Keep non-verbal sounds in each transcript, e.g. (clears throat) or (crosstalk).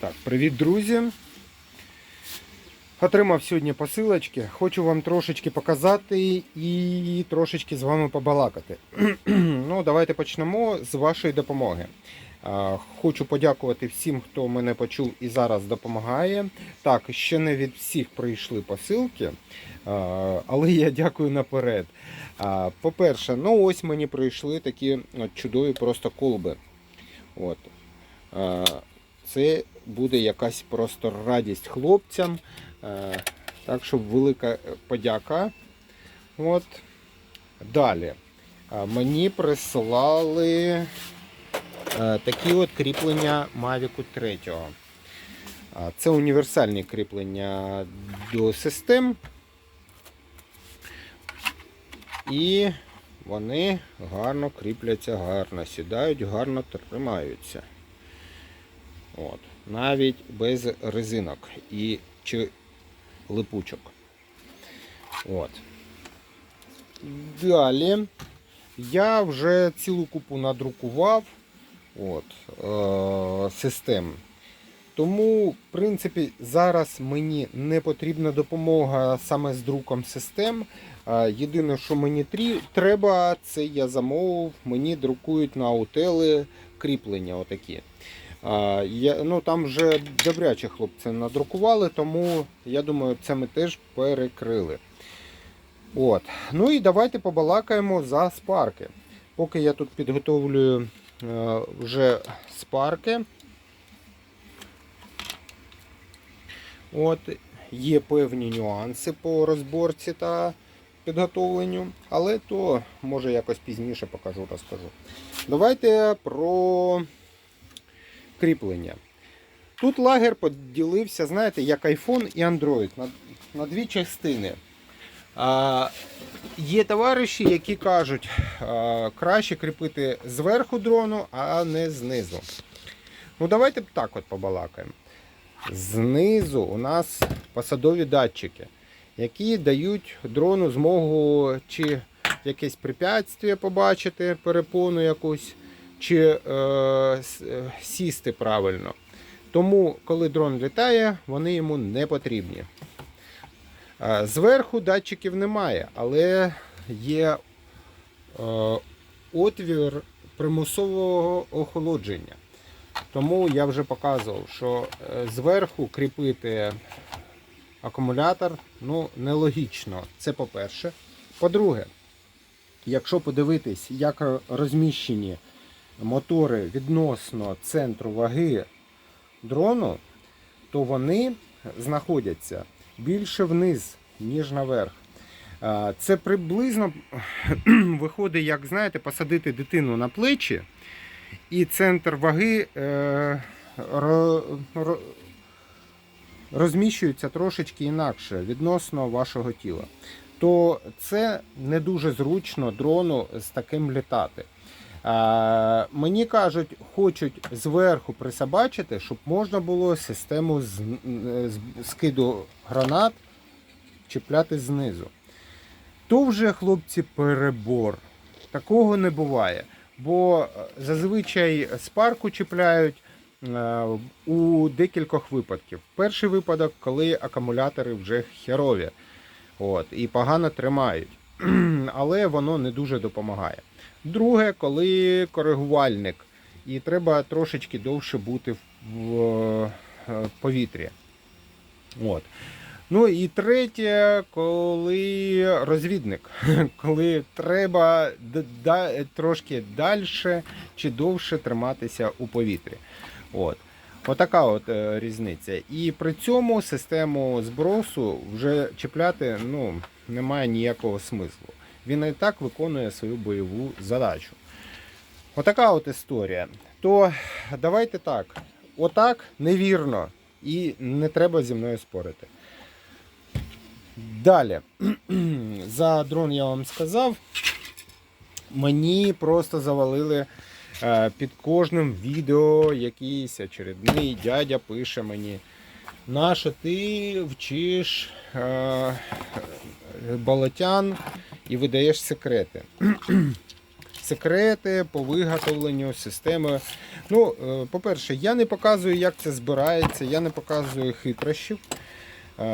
Так, привіт, друзі. Отримав сьогодні посилочки. Хочу вам трошечки показати і трошечки з вами побалакати. (clears throat) ну, давайте почнемо з вашої допомоги. Хочу подякувати всім, хто мене почув і зараз допомагає. Так, ще не від всіх прийшли посилки, але я дякую наперед. По-перше, ну ось мені прийшли такі чудові просто колби. От. Це буде якась просто радість хлопцям. Е, Так що велика подяка. От. Далі. Мені прислали е, такі от кріплення Mavic 3. Це універсальні кріплення до систем. І вони гарно кріпляться, гарно сідають, гарно тримаються. От. Навіть без резинок і чи липучок. От. Далі я вже цілу купу надрукував от, е- систем. Тому, в принципі, зараз мені не потрібна допомога саме з друком систем. Е, Єдине, що мені треба, це я замовив, мені друкують на аутели кріплення отакі. Я, ну, там вже добряче хлопці надрукували, тому я думаю, це ми теж перекрили. От. Ну і давайте побалакаємо за спарки. Поки я тут підготовлюю е, вже спарки. От, є певні нюанси по розборці та підготовленню, але то може якось пізніше покажу, розкажу. Давайте про кріплення. Тут лагер поділився, знаєте, як iPhone і Android на, на дві частини. А, є товариші, які кажуть, а, краще кріпити зверху дрону, а не знизу. Ну, давайте так от побалакаємо. Знизу у нас посадові датчики, які дають дрону змогу чи якесь препятствие побачити, перепону якусь, чи е, е, сісти правильно. Тому, коли дрон літає, вони йому не потрібні. Е, Зверху датчиків немає, але є е, отвір примусового охолодження. Тому я вже показував, що е, зверху кріпити акумулятор ну, нелогічно. Це по-перше. По-друге, якщо подивитись, як розміщені мотори відносно центру ваги дрону, то вони знаходяться більше вниз, ніж наверх. Це приблизно (clears throat) виходить, як знаєте, посадити дитину на плечі, і центр ваги е, ро, ро, розміщується трошечки інакше відносно вашого тіла. То це не дуже зручно дрону з таким літати. Мені кажуть, хочуть зверху присобачити, щоб можна було систему з- скиду гранат чіпляти знизу. То вже, хлопці, перебор. Такого не буває. Бо е, зазвичай з парку чіпляють е, у декількох випадків. Перший випадок, коли акумулятори вже херові от, і погано тримають. (clears throat) Але воно не дуже допомагає. Друге, коли коригувальник, і треба трошечки довше бути в, е, повітрі. От. Ну і третє, коли розвідник, (laughs) коли треба трошки далі чи довше триматися у повітрі. От. Отака от е, різниця. І при цьому систему збросу вже чіпляти ну, немає ніякого смислу. Він і так виконує свою бойову задачу. Отака от історія. То давайте так. Отак невірно. І не треба зі мною спорити. Далі. (clears throat) За дрон я вам сказав. Мені просто завалили е, під кожним відео якийсь очередний дядя пише мені. Нащо ти вчиш е, болотян і видаєш секрети? (clears throat) секрети по виготовленню системи. Ну, е, по-перше, я не показую, як це збирається, я не показую хитрощів. Е,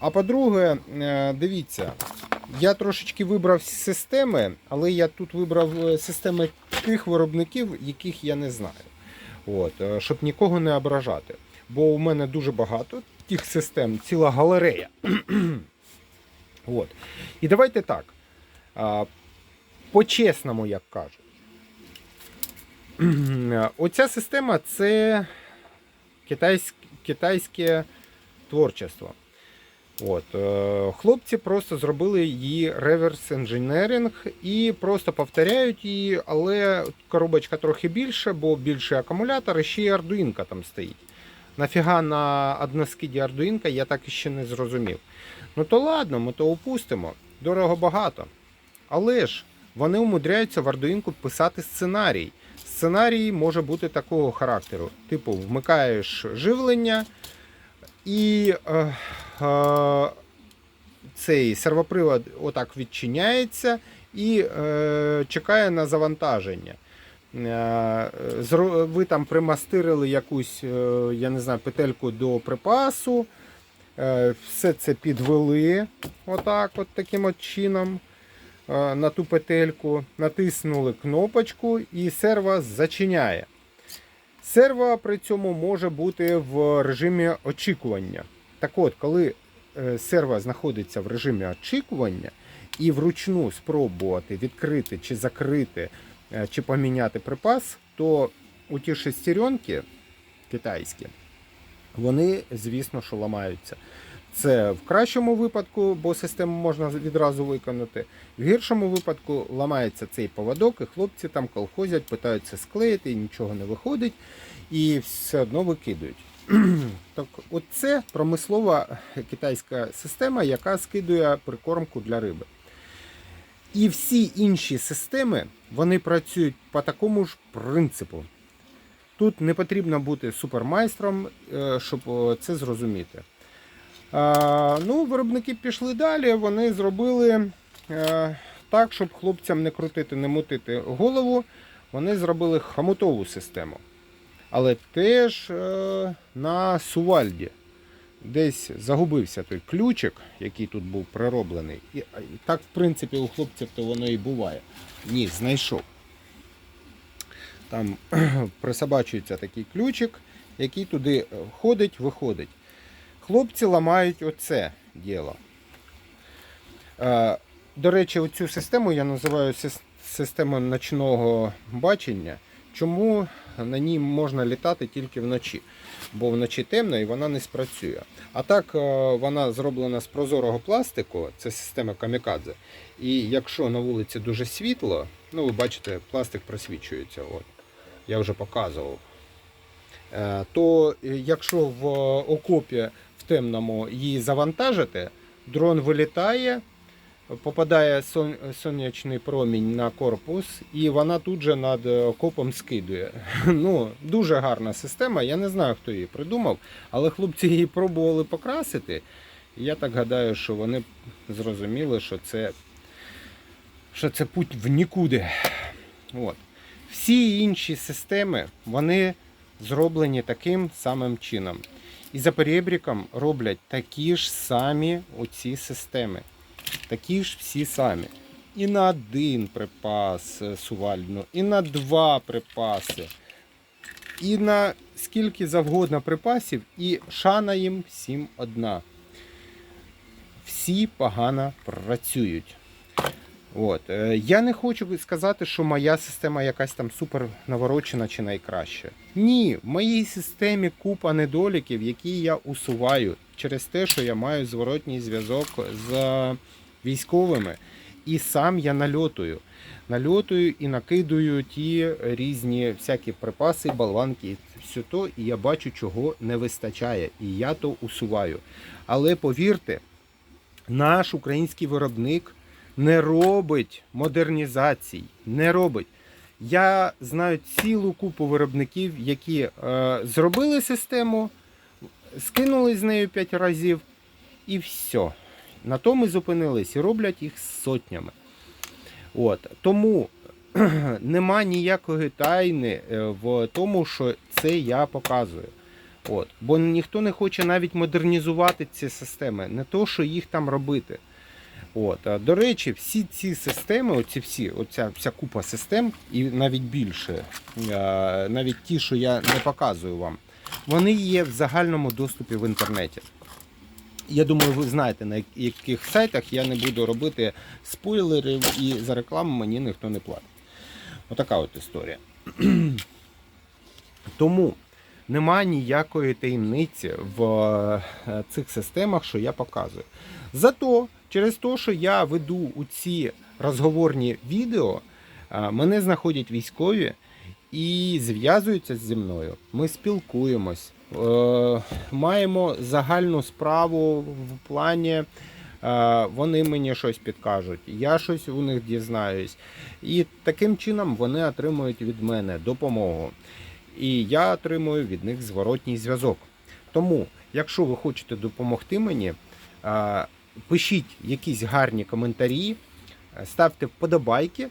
А по-друге, е, дивіться, я трошечки вибрав системи, але я тут вибрав системи тих виробників, яких я не знаю. От, щоб нікого не ображати. Бо у мене дуже багато тих систем, ціла галерея. (clears throat) От. І давайте так. По-чесному, як кажуть. (clears throat) Оця система це китайське, китайське творчество. От, е, хлопці просто зробили її реверс інженеринг і просто повторяють її, але коробочка трохи більше, бо більший акумулятор і ще й ардуїнка там стоїть. Нафіга на односкиді ардуїнка, я так і ще не зрозумів. Ну то ладно, ми то опустимо. Дорого багато. Але ж вони умудряються в ардуїнку писати сценарій. Сценарій може бути такого характеру. Типу, вмикаєш живлення і е, е, цей сервопривод отак відчиняється і е, чекає на завантаження. Е, Ви там примастирили якусь, е, я не знаю, петельку до припасу. Е, Все це підвели отак, от таким от чином на ту петельку, натиснули кнопочку і серво зачиняє. Серво при цьому може бути в режимі очікування. Так от, коли е, серво знаходиться в режимі очікування і вручну спробувати відкрити чи закрити, е, чи поміняти припас, то у ті шестеренки китайські, вони, звісно, що ламаються. Це в кращому випадку, бо систему можна відразу виконати. В гіршому випадку ламається цей поводок, і хлопці там колхозять, питаються склеїти, і нічого не виходить, і все одно викидують. (clears throat) так, от це промислова китайська система, яка скидує прикормку для риби. І всі інші системи вони працюють по такому ж принципу. Тут не потрібно бути супермайстром, е, щоб це зрозуміти. Ну, виробники пішли далі, вони зробили е, так, щоб хлопцям не крутити, не мутити голову. Вони зробили хомутову систему. Але теж е, на сувальді. Десь загубився той ключик, який тут був прироблений. І, так, в принципі, у хлопців то воно і буває. Ні, знайшов. Там (clears throat) присобачується такий ключик, який туди входить, виходить. Хлопці ламають оце діло. Е, До речі, оцю систему я називаю сис- системою ночного бачення. Чому на ній можна літати тільки вночі? Бо вночі темно і вона не спрацює. А так е, вона зроблена з прозорого пластику, це система камікадзе. І якщо на вулиці дуже світло, ну ви бачите, пластик просвічується. От. Я вже показував. Е, То якщо в окопі темному її завантажити, дрон вилітає, попадає сон- сонячний промінь на корпус, і вона тут же над окопом скидує. (laughs) Ну, дуже гарна система. Я не знаю, хто її придумав, але хлопці її пробували покрасити. Я так гадаю, що вони зрозуміли, що це, що це путь в нікуди. От. Всі інші системи вони зроблені таким самим чином. І за перебріком роблять такі ж самі оці системи. Такі ж всі самі. І на один припас е, сувальну, і на два припаси, і на скільки завгодно припасів, і шана їм всім одна. Всі погано працюють. От. е, Я не хочу сказати, що моя система якась там супер наворочена чи найкраща. Ні, в моїй системі купа недоліків, які я усуваю через те, що я маю зворотній зв'язок з військовими. І сам я нальотую. Нальотую і накидую ті різні всякі припаси, болванки, все то, і я бачу, чого не вистачає. І я то усуваю. Але повірте, наш український виробник не робить модернізацій, не робить. Я знаю цілу купу виробників, які е, зробили систему, скинули з нею 5 разів і все. На тому зупинились і роблять їх сотнями. От. Тому (clears throat) нема ніякої тайни е, в тому, що це я показую. От. Бо ніхто не хоче навіть модернізувати ці системи, не то, що їх там робити. От. До речі, всі ці системи, оці всі, оця вся купа систем, і навіть більше, навіть ті, що я не показую вам, вони є в загальному доступі в інтернеті. Я думаю, ви знаєте, на яких сайтах я не буду робити спойлерів і за рекламу мені ніхто не платить. Отака от історія. (clears throat) Тому немає ніякої таємниці в е, цих системах, що я показую. Зато через те, що я веду у ці розговорні відео, е, мене знаходять військові і зв'язуються зі мною. Ми спілкуємось, е, маємо загальну справу в плані. е, Вони мені щось підкажуть, я щось у них дізнаюсь. І таким чином вони отримують від мене допомогу. І я отримую від них зворотній зв'язок. Тому, якщо ви хочете допомогти мені, пишіть якісь гарні коментарі, е, ставте вподобайки,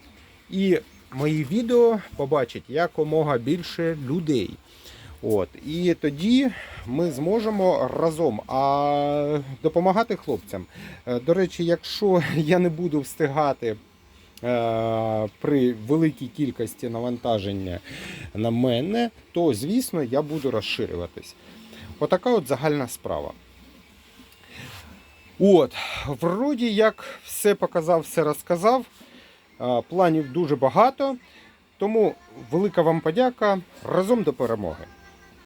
і мої відео побачать якомога більше людей. От, і тоді ми зможемо разом а, допомагати хлопцям. Е, До речі, якщо (laughs) я не буду встигати е, при великій кількості навантаження на мене, то звісно я буду розширюватись. Отака от загальна справа. От, вроді як все показав, все розказав. Планів дуже багато. Тому велика вам подяка. Разом до перемоги.